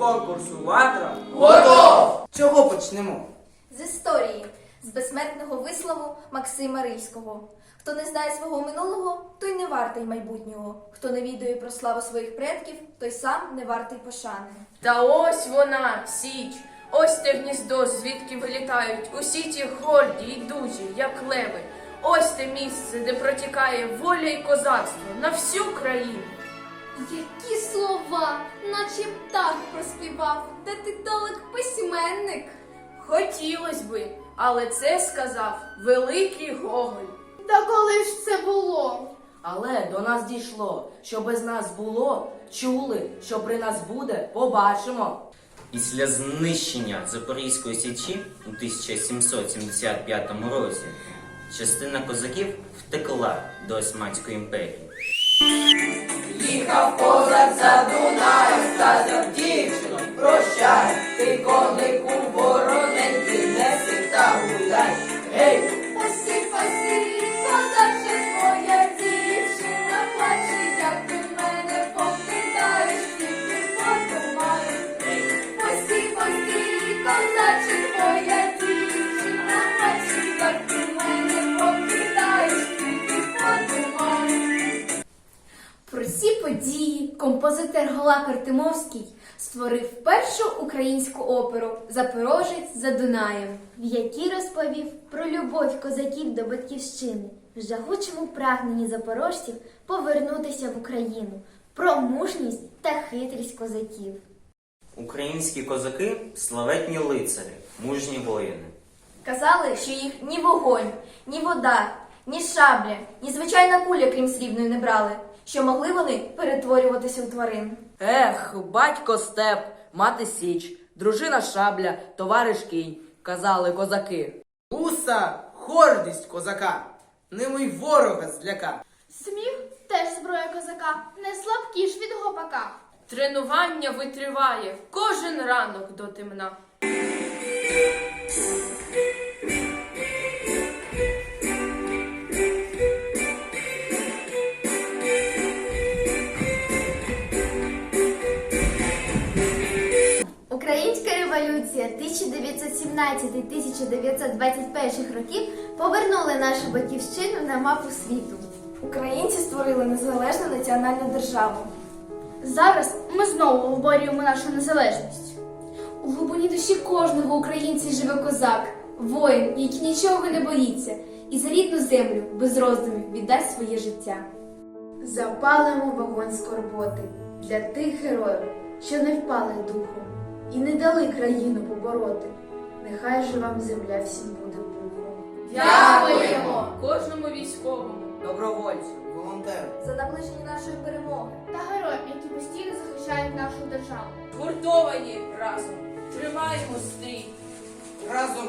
конкурсу ватра готов! Чого почнемо? З історії, з безсмертного вислову Максима Рильського. Хто не знає свого минулого, той не вартий майбутнього. Хто не відує про славу своїх предків, той сам не вартий пошани. Та ось вона, січ, ось те гніздо, звідки вилітають усі ті горді й дужі, як леви. Ось те місце, де протікає воля і козацтво на всю країну. Які слова, наче птах проспівав, де ти толик письменник. Хотілось би, але це сказав великий Гоголь. Та коли ж це було? Але до нас дійшло, що без нас було, чули, що при нас буде, побачимо. Після знищення Запорізької січі у 1775 році частина козаків втекла до Османської імперії. Їхав козак за Дунаєм, сказав дівчино, прощай, ти конику вороненький, неси та гуляй. Гей! Пасі, пасі, козаче твоя дівчина плаче, як ти мене покидаєш, тільки подумаю. Пасі, пасі, козаче твоя ці події композитор Голак Артемовський створив першу українську оперу Запорожець за Дунаєм. в якій розповів про любов козаків до батьківщини, в жагучому прагненні запорожців повернутися в Україну, про мужність та хитрість козаків. Українські козаки славетні лицарі, мужні воїни. Казали, що їх ні вогонь, ні вода, ні шабля, ні звичайна куля, крім срібної, не брали, що могли вони перетворюватися у тварин. Ех, батько степ, мати січ, дружина шабля, товариш кінь, казали козаки. Уса гордість козака, ними й ворога зляка. Сміх теж зброя козака, не слабкі ж від гопака. Тренування витриває кожен ранок до темна. Українська революція 1917-1921 років повернули нашу батьківщину на мапу світу. Українці створили незалежну національну державу. Зараз ми знову виборюємо нашу незалежність. У глибині душі кожного українця живе козак, воїн, який нічого не боїться, і за рідну землю без роздумів віддасть своє життя. Запалимо вогонь скорботи для тих героїв, що не впали духом і не дали країну побороти. Нехай же вам земля всім буде пухом. Дякуємо кожному військовому. Добровольцю, волонтеру. За наближення нашої перемоги. Та героям, які постійно захищають нашу державу. Гуртовані разом. Тримаємо стрій. Разом